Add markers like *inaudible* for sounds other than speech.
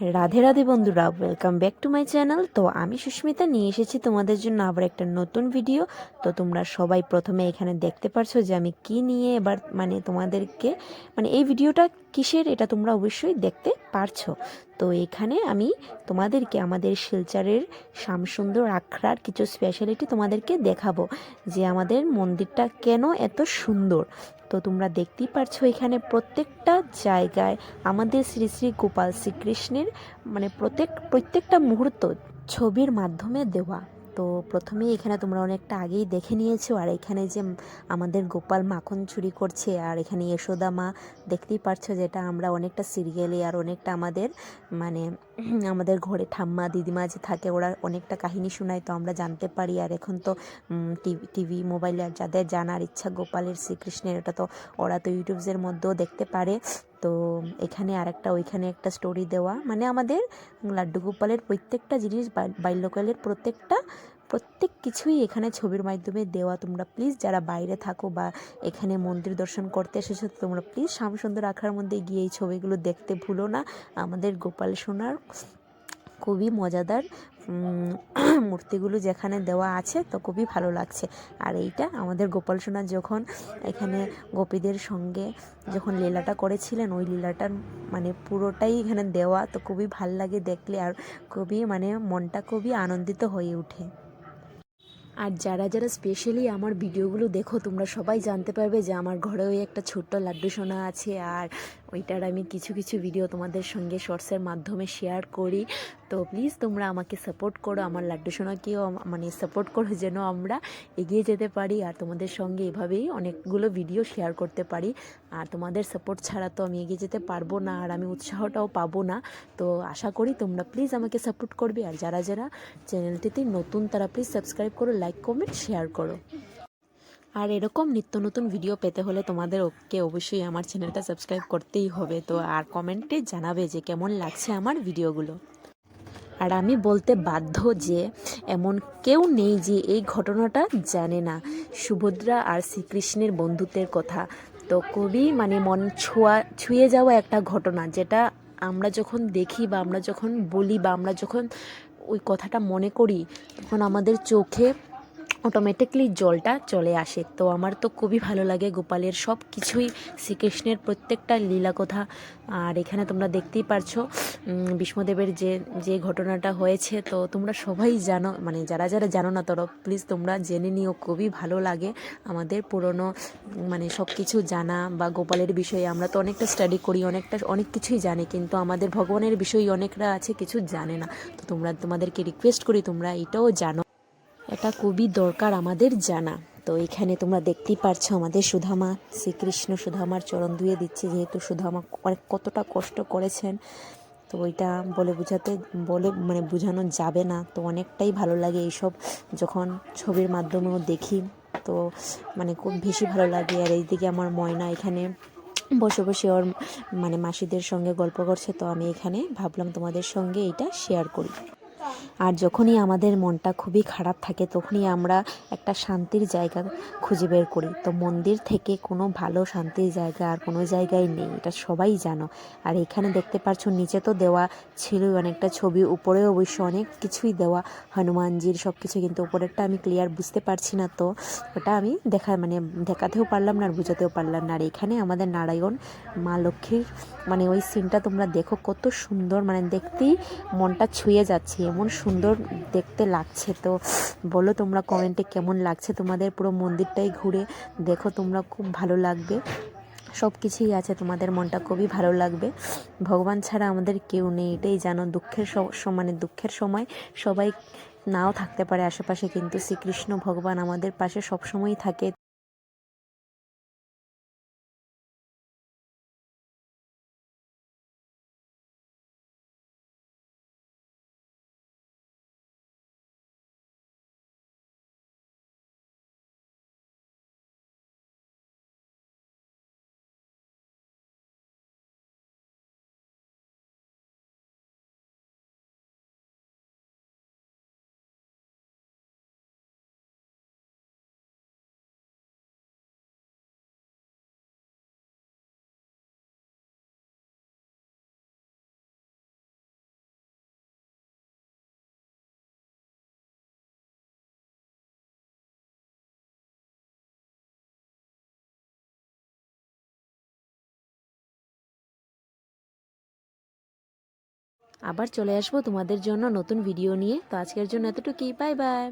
রাধে রাধে বন্ধুরা welcome back to my channel তো আমি সুস্মিতা, নিয়ে এসেছি তোমাদের জন্য আবার একটা নতুন ভিডিও তো তোমরা সবাই প্রথমে এখানে দেখতে পারছ যে আমি কি নিয়ে এবার মানে তোমাদেরকে মানে এই ভিডিওটা কিসের এটা তোমরা অবশ্যই দেখতে পারছ। তো এখানে আমি তোমাদেরকে আমাদের শিলচারের শ্যামসুন্দর আখড়ার কিছু স্পেশালিটি তোমাদেরকে দেখাবো যে আমাদের মন্দিরটা কেন এত সুন্দর। তো তোমরা দেখতেই পারছ এখানে প্রত্যেকটা জায়গায় আমাদের শ্রী শ্রী গোপাল শ্রীকৃষ্ণের মানে প্রত্যেক, প্রত্যেকটা মুহূর্ত ছবির মাধ্যমে দেওয়া। তো প্রথমে এখানে তোমরা অনেকটা আগেই দেখে নিয়েছো, আর এখানে যে আমাদের গোপাল মাখন চুরি করছে, আর এখানে যশোদা মা দেখতেই পারছ যেটা আমরা অনেকটা সিরিয়ালে আর অনেকটা আমাদের মানে আমাদের ঘরে ঠাম্মা, দিদিমা যে থাকে ওরা অনেকটা কাহিনী শোনায়, তো আমরা জানতে পারি। আর এখন তো টিভি টিভি মোবাইলে আর যাদের জানার ইচ্ছা গোপালের, শ্রীকৃষ্ণের এটা তো ওরা তো ইউটিউবসের মধ্যেও দেখতে পারে। তো এখানে আরেকটা, ওইখানে একটা স্টোরি দেওয়া মানে আমাদের লাড্ডু গোপালের প্রত্যেকটা জিনিস বাল- বাল্যকালের প্রত্যেকটা প্রত্যেক কিছুই এখানে ছবির মাধ্যমে দেওয়া। তোমরা প্লিজ যারা বাইরে থাকো বা এখানে মন্দির দর্শন করতে এসেছ, তোমরা প্লিজ শ্যামসুন্দর আখড়ার মধ্যে গিয়ে এই ছবিগুলো দেখতে ভুলো না। আমাদের গোপাল সোনার খুবই মজাদার *clears throat* মূর্তিগুলো যেখানে দেওয়া আছে, তো খুবই ভালো লাগছে। আর এইটা আমাদের গোপাল সোনা যখন এখানে গোপীদের সঙ্গে যখন লীলাটা করেছিলেন, ওই লীলাটার মানে পুরোটাই এখানে দেওয়া, তো খুবই ভালো লাগে দেখলে আর খুবই মানে মনটা খুবই আনন্দিত হয়ে ওঠে। আর যারা যারা স্পেশালি আমার ভিডিওগুলো দেখো, তোমরা সবাই জানতে পারবে যে আমার ঘরেও একটা ছোট্ট লাড্ডু সোনা আছে আর ওইটার আমি কিছু কিছু ভিডিও তোমাদের সঙ্গে শর্টসের মাধ্যমে শেয়ার করি। তো প্লিজ তোমরা আমাকে সাপোর্ট করো, আমার লাড্ডু সোনাকেও মানে সাপোর্ট করো যেন আমরা এগিয়ে যেতে পারি আর তোমাদের সঙ্গে এভাবেই অনেকগুলো ভিডিও শেয়ার করতে পারি। আর তোমাদের সাপোর্ট ছাড়া তো আমি এগিয়ে যেতে পারব না আর আমি উৎসাহটাও পাবো না। তো আশা করি তোমরা প্লিজ আমাকে সাপোর্ট করবে। আর যারা যারা চ্যানেলটিতে নতুন তারা প্লিজ সাবস্ক্রাইব করো লাইক কমেন্ট শেয়ার করো। আর এরকম নিত্য নতুন ভিডিও পেতে হলে তোমাদের ওকে অবশ্যই আমার চ্যানেলটা সাবস্ক্রাইব করতেই হবে। তো আর কমেন্টে জানাবে যে কেমন লাগছে আমার ভিডিওগুলো আর আমি বলতে বাধ্য যে এমন কেউ নেই যে এই ঘটনাটা জানে না। সুভদ্রা আর শ্রীকৃষ্ণের বন্ধুত্বের কথা। তো খুবই মানে মন ছোঁয়া, ছুঁয়ে যাওয়া একটা ঘটনা যেটা আমরা যখন দেখি বা আমরা যখন বলি বা আমরা যখন ওই কথাটা মনে করি, তখন আমাদের চোখে অটোমেটিকলি জলটা চলে আসে। তো আমার তো খুবই ভালো লাগে গোপালের সব কিছুই শ্রীকৃষ্ণের প্রত্যেকটা লীলা কথা আর এখানে তোমরা দেখতেই পারছ উম, ভীষ্মদেবের যে যে ঘটনাটা হয়েছে তো তোমরা সবাই জানো মানে যারা যারা জানো না তরফ প্লিজ তোমরা জেনে নিও খুবই ভালো লাগে আমাদের পুরনো মানে সব কিছু জানা বা গোপালের বিষয়ে। আমরা তো অনেকটা স্টাডি করি অনেকটা অনেক কিছুই জানি কিন্তু আমাদের ভগবানের বিষয়ে অনেকরা আছে কিছু জানে না। তো তোমরা তোমাদেরকে রিকোয়েস্ট করি তোমরা এটাও জানো। এটা খুবই দরকার আমাদের জানা। তো এখানে তোমরা দেখতেই পারছ আমাদের সুধামা, শ্রীকৃষ্ণ সুধামার চরণ ধুয়ে দিচ্ছে, যেহেতু সুধামা অনেক কতটা কষ্ট করেছেন। তো ওইটা বলে বোঝাতে, বলে মানে বোঝানো যাবে না। তো অনেকটাই ভালো লাগে এইসব যখন ছবির মাধ্যমেও দেখি। তো মানে খুব বেশি ভালো লাগে। আর এইদিকে আমার ময়না এখানে বসে বসে ওর মানে মাসিদের সঙ্গে গল্প করছে। তো আমি এখানে ভাবলাম তোমাদের সঙ্গে এইটা শেয়ার করি। আর যখনই আমাদের মনটা খুবই খারাপ থাকে, তখনই আমরা একটা শান্তির জায়গা খুঁজে বের করি। তো মন্দির থেকে কোনো ভালো শান্তির জায়গা আর কোনো জায়গায় নেই, এটা সবাই জানো। আর এখানে দেখতে পাচ্ছ নিচে তো দেওয়া ছিল অনেকটা ছবি উপরে অবশ্য অনেক কিছুই দেওয়া। হনুমানজির সব কিছু কিন্তু উপরেরটা আমি ক্লিয়ার বুঝতে পারছি না তো। ওটা আমি দেখা মানে দেখাতেও পারলাম না আর বুঝাতেও পারলাম না। আর এখানে আমাদের নারায়ণ, মা লক্ষ্মীর মানে ওই সিনটা তোমরা দেখো, কত সুন্দর মানে দেখতেই মনটা ছুঁয়ে যাচ্ছে। এমন সুন্দর দেখতে লাগছে তো বলো তোমরা কমেন্টে কেমন লাগছে? তোমাদের পুরো মন্দিরটাই ঘুরে দেখো তোমরা খুব ভালো লাগবে। সব কিছুই আছে তোমাদের মনটা খুবই ভালো লাগবে। ভগবান ছাড়া আমাদের কেউ নেই, এটাই জানো। দুঃখের মানে দুঃখের সময় সবাই নাও থাকতে পারে আশেপাশে, কিন্তু শ্রীকৃষ্ণ ভগবান আমাদের পাশে সবসময়ই থাকে। আবার চলে আসব তোমাদের জন্য নতুন ভিডিও নিয়ে। তো আজকের জন্য এতটুকুই। Bye bye